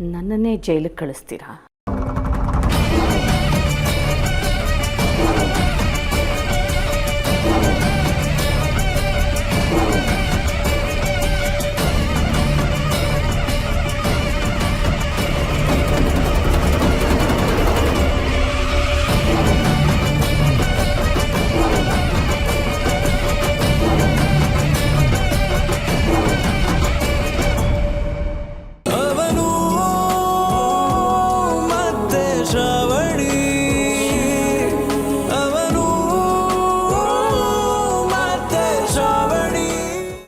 ನನ್ನನ್ನೇ ಜೈಲಿಗೆ ಕಳಿಸ್ತೀರಾ?